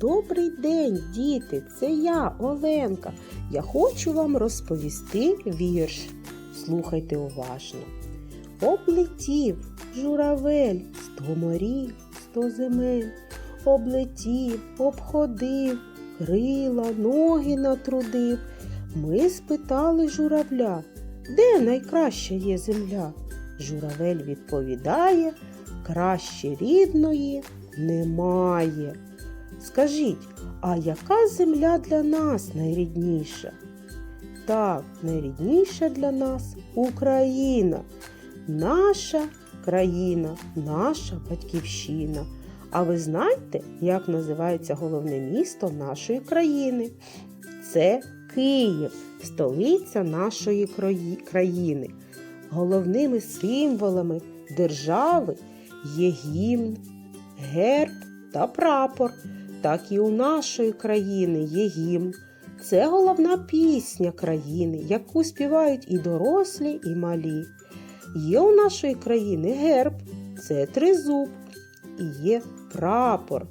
Добрий день, діти! Це я, Оленка. Я хочу вам розповісти вірш. Слухайте уважно. Облетів журавель сто морів, сто земель, облетів, обходив, крила, ноги натрудив. Ми спитали журавля, де найкраща є земля? Журавель відповідає, краще рідної немає. Скажіть, а яка земля для нас найрідніша? Так, найрідніша для нас Україна, наша країна, наша батьківщина. А ви знаєте, як називається головне місто нашої країни? Це Київ, столиця нашої країни. Головними символами держави є гімн, герб та прапор. Так і у нашої країни є гімн. Це головна пісня країни, яку співають і дорослі, і малі. Є у нашої країни герб, це тризуб, і є прапор.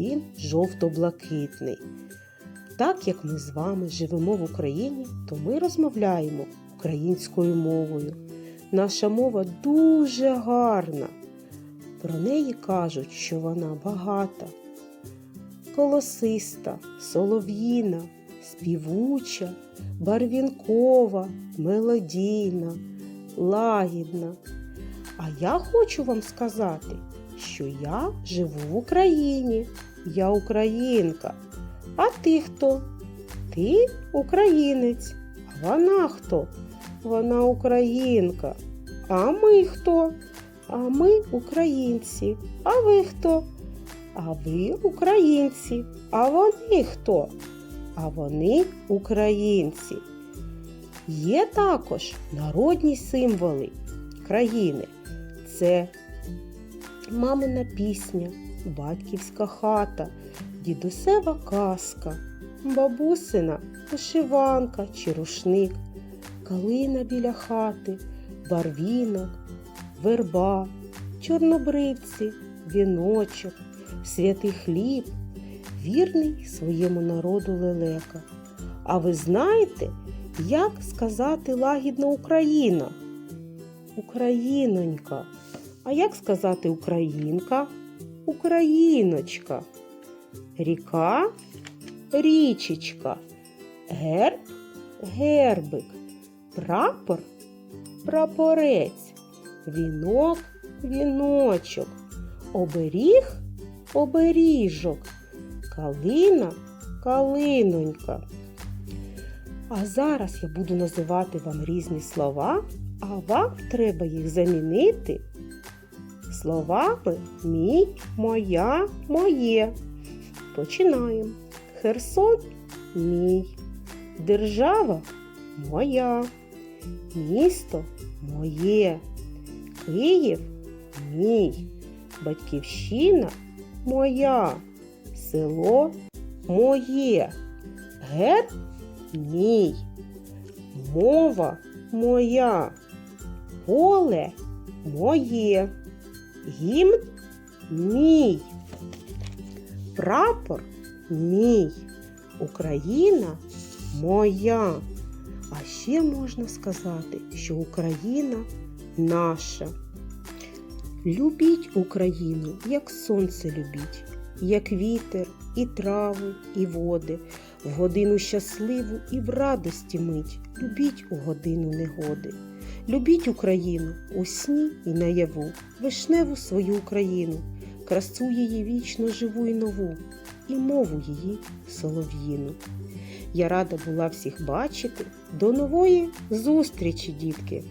Він жовто-блакитний. Так як ми з вами живемо в Україні, то ми розмовляємо українською мовою. Наша мова дуже гарна. Про неї кажуть, що вона багата, колосиста, солов'їна, співуча, барвінкова, мелодійна, лагідна. А я хочу вам сказати, що я живу в Україні, я українка. А ти хто? Ти українець. А вона хто? Вона українка. А ми хто? А ми українці. А ви хто? А ви українці. А вони хто? А вони українці. Є також народні символи країни. Це мамина пісня, батьківська хата, дідусева казка, бабусина вишиванка чи рушник, калина біля хати, барвінок, верба, чорнобривці, віночок, святий хліб, вірний своєму народу лелека. А ви знаєте, як сказати лагідно Україна? Українонька. А як сказати Українка? Україночка. Ріка річечка. Герб гербик. Прапор прапорець. Вінок віночок. Оберіг оберіжок. Калина калинонька. А зараз я буду називати вам різні слова, а вам треба їх замінити словами мій, моя, моє. Починаємо. Херсон мій. Держава моя. Місто моє. Київ мій. Батьківщина моя. Село моє. Герб мій. Мова моя. Поле моє. Гімн мій. Прапор мій. Україна моя. А ще можна сказати, що Україна наша. Любіть Україну, як сонце любіть, як вітер, і трави, і води, в годину щасливу і в радості мить. Любіть у годину негоди. Любіть Україну у сні і наяву, вишневу свою Україну, красу її вічно живу і нову, і мову її солов'їну. Я рада була всіх бачити. До нової зустрічі, дітки!